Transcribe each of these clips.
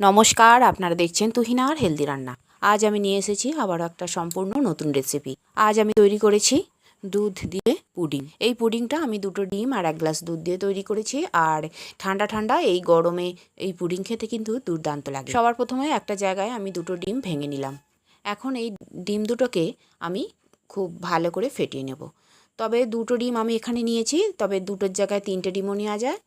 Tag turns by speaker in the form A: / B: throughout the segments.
A: নমস্কার, আপনারা দেখছেন তুহিনার হেলদি রান্না। আজ আমি নিয়ে এসেছি আবারও একটা সম্পূর্ণ নতুন রেসিপি আজ আমি তৈরি করেছি দুধ দিয়ে পুডিং। এই পুডিংটা আমি দুটো ডিম আর এক গ্লাস দুধ দিয়ে তৈরি করেছি আর ঠান্ডা ঠান্ডা এই গরমে এই পুডিং খেতে কিন্তু দুর্দান্ত লাগে। সবার প্রথমে একটা জায়গায় আমি দুটো ডিম ভেঙে নিলাম। এখন এই ডিম দুটোকে আমি খুব ভালো করে ফেটিয়ে নেব। তবে দুটো ডিম আমি এখানে নিয়েছি, তবে দুটোর জায়গায় তিনটে ডিমও নেওয়া যায়।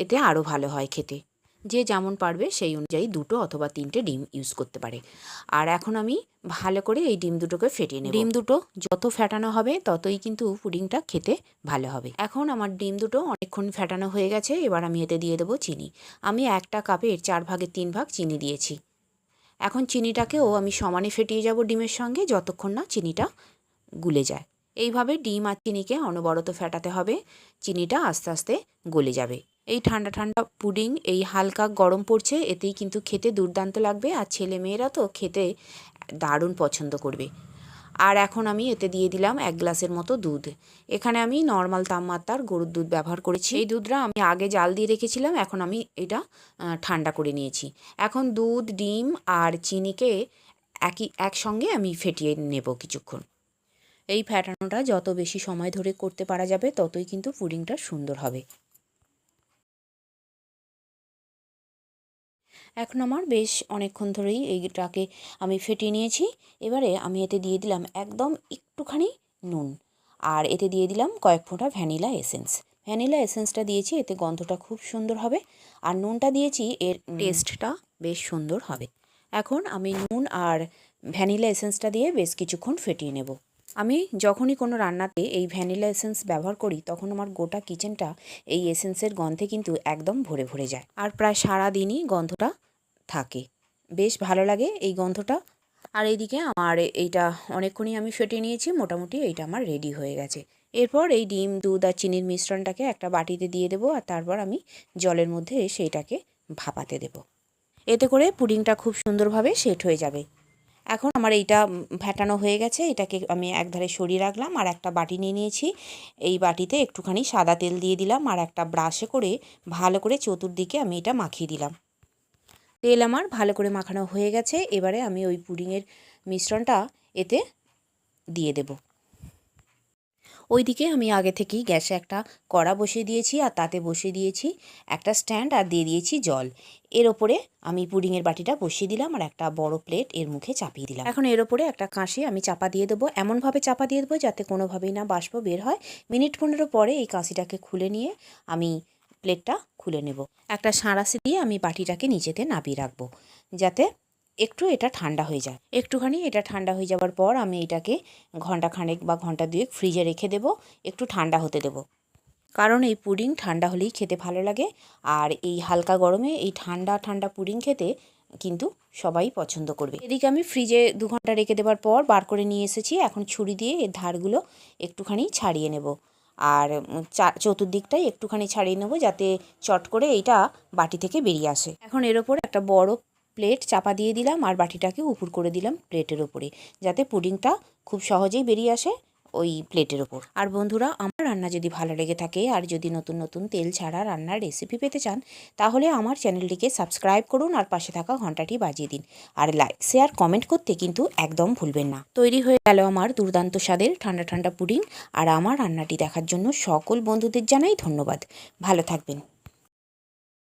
A: এতে আরও ভালো হয় খেতে। যে যেমন পারবে সেই অনুযায়ী দুটো অথবা তিনটে ডিম ইউজ করতে পারে। আর এখন আমি ভালো করে এই ডিম দুটোকে ফেটিয়ে নেব। ডিম দুটো যত ফেটানো হবে ততই কিন্তু পুডিংটা খেতে ভালো হবে। এখন আমার ডিম দুটো অনেকক্ষণ ফেটানো হয়ে গেছে এবার আমি এতে দিয়ে দেবো চিনি। আমি একটা কাপের চার ভাগের তিন ভাগ চিনি দিয়েছি। এখন চিনিটাকেও আমি সমানে ফেটিয়ে যাব ডিমের সঙ্গে যতক্ষণ না চিনিটা গুলে যায়। এইভাবে ডিম আর চিনিকে অনবরত ফেটাতে হবে। চিনিটা আস্তে আস্তে গলে যাবে। এই ঠান্ডা ঠান্ডা পুডিং, এই হালকা গরম পড়ছে, এতেই কিন্তু খেতে দুর্দান্ত লাগবে। আর ছেলে মেয়েরা তো খেতে দারুণ পছন্দ করবে। আর এখন আমি এতে দিয়ে দিলাম এক গ্লাসের মতো দুধ। এখানে আমি নর্মাল তাপমাত্রার গরুর দুধ ব্যবহার করেছি। এই দুধটা আমি আগে জাল দিয়ে রেখেছিলাম, এখন আমি এটা ঠান্ডা করে নিয়েছি। এখন দুধ, ডিম আর চিনিকে একই, একসঙ্গে আমি ফেটিয়ে নেব কিছুক্ষণ। এই ফ্যাটানোটা যত বেশি সময় ধরে করতে পারা যাবে, ততই কিন্তু পুডিংটা সুন্দর হবে। এখন আমার বেশ অনেকক্ষণ ধরেই এইটাকে আমি ফেটিয়ে নিয়েছি। এবারে আমি এতে দিয়ে দিলাম একদম একটুখানি নুন। আর এতে দিয়ে দিলাম কয়েক ফোঁটা ভ্যানিলা এসেন্স। ভ্যানিলা এসেন্সটা দিয়েছি এতে গন্ধটা খুব সুন্দর হবে। আর নুনটা দিয়েছি এর টেস্টটা বেশ সুন্দর হবে। এখন আমি নুন আর ভ্যানিলা এসেন্সটা দিয়ে বেশ কিছুক্ষণ ফেটিয়ে নেব। আমি যখনই কোনো রান্নাতে এই ভ্যানিলা এসেন্স ব্যবহার করি, তখন আমার গোটা কিচেনটা এই এসেন্সের গন্ধে কিন্তু একদম ভরে ভরে যায়। আর প্রায় সারা দিনই গন্ধটা থাকে। বেশ ভালো লাগে এই গন্ধটা। আর এইদিকে আমার এইটা অনেকক্ষণই আমি ফেটে নিয়েছি, মোটামুটি এইটা আমার রেডি হয়ে গেছে। এরপর এই ডিম, দুধ আর চিনির মিশ্রণটাকে একটা বাটিতে দিয়ে দেবো আর তারপর আমি জলের মধ্যে সেইটাকে ভাপাতে দেব। এতে করে পুডিংটা খুব সুন্দরভাবে সেট হয়ে যাবে। এখন আমার এইটা ফ্যাটানো হয়ে গেছে। এটাকে আমি একধারে সরিয়ে রাখলাম আর একটা বাটি নিয়ে নিয়েছি। এই বাটিতে একটুখানি সাদা তেল দিয়ে দিলাম আর একটা ব্রাশে করে ভালো করে চতুর্দিকে আমি এটা মাখিয়ে দিলাম। তেল আমার ভালো করে মাখানো হয়ে গেছে। এবারে আমি ওই পুডিংয়ের মিশ্রণটা এতে দিয়ে দেব। ওইদিকে আমি আগে থেকেই গ্যাসে একটা কড়া বসিয়ে দিয়েছি আর তাতে বসিয়ে দিয়েছি একটা স্ট্যান্ড আর দিয়ে দিয়েছি জল। এর ওপরে আমি পুডিংয়ের বাটিটা বসিয়ে দিলাম আর একটা বড় প্লেট এর মুখে চাপিয়ে দিলাম। এখন এর ওপরে একটা কাঁশি আমি চাপা দিয়ে দেবো। এমনভাবে চাপা দিয়ে দেবো যাতে কোনোভাবেই না বাষ্প বের হয়। মিনিট পনেরো পরে এই কাঁশিটাকে খুলে নিয়ে আমি প্লেটটা খুলে নেব। একটা সাঁড়াশি দিয়ে আমি বাটিটাকে নিচেতে নাবিয়ে রাখব। যাতে একটু এটা ঠান্ডা হয়ে যায়। একটুখানি এটা ঠান্ডা হয়ে যাওয়ার পর আমি এটাকে ঘণ্টা খানেক বা ঘণ্টা দুয়েক ফ্রিজে রেখে দেব, একটু ঠান্ডা হতে দেব। কারণ এই পুডিং ঠান্ডা হলেই খেতে ভালো লাগে আর এই হালকা গরমে এই ঠান্ডা ঠান্ডা পুডিং খেতে কিন্তু সবাই পছন্দ করবে। এদিকে আমি ফ্রিজে দু ঘণ্টা রেখে দেওয়ার পর বার করে নিয়ে এসেছি, এখন ছুরি দিয়ে এর ধারগুলো একটুখানি ছাড়িয়ে নেব। আর চা, চতুর্দিকটাই একটুখানি ছাড়িয়ে নেব যাতে চট করে এইটা বাটি থেকে বেরিয়ে আসে। এখন এর ওপর একটা বড় প্লেট চাপা দিয়ে দিলাম আর বাটিটাকে উপর করে দিলাম প্লেটের ওপরে যাতে পুডিংটা খুব সহজেই বেরিয়ে আসে ওই প্লেটের ওপর আর বন্ধুরা, আমার রান্না যদি ভালো লেগে থাকে আর যদি নতুন নতুন তেল ছাড়া রান্নার রেসিপি পেতে চান, তাহলে আমার চ্যানেলটিকে সাবস্ক্রাইব করুন আর পাশে থাকা ঘন্টাটি বাজিয়ে দিন। আর লাইক শেয়ার কমেন্ট করতে কিন্তু একদম ভুলবেন না। তৈরি হয়ে গেল আমার দুর্দান্ত স্বাদের ঠান্ডা ঠান্ডা পুডিং, আর আমার রান্নাটি দেখার জন্য সকল বন্ধুদের জানাই ধন্যবাদ। ভালো থাকবেন।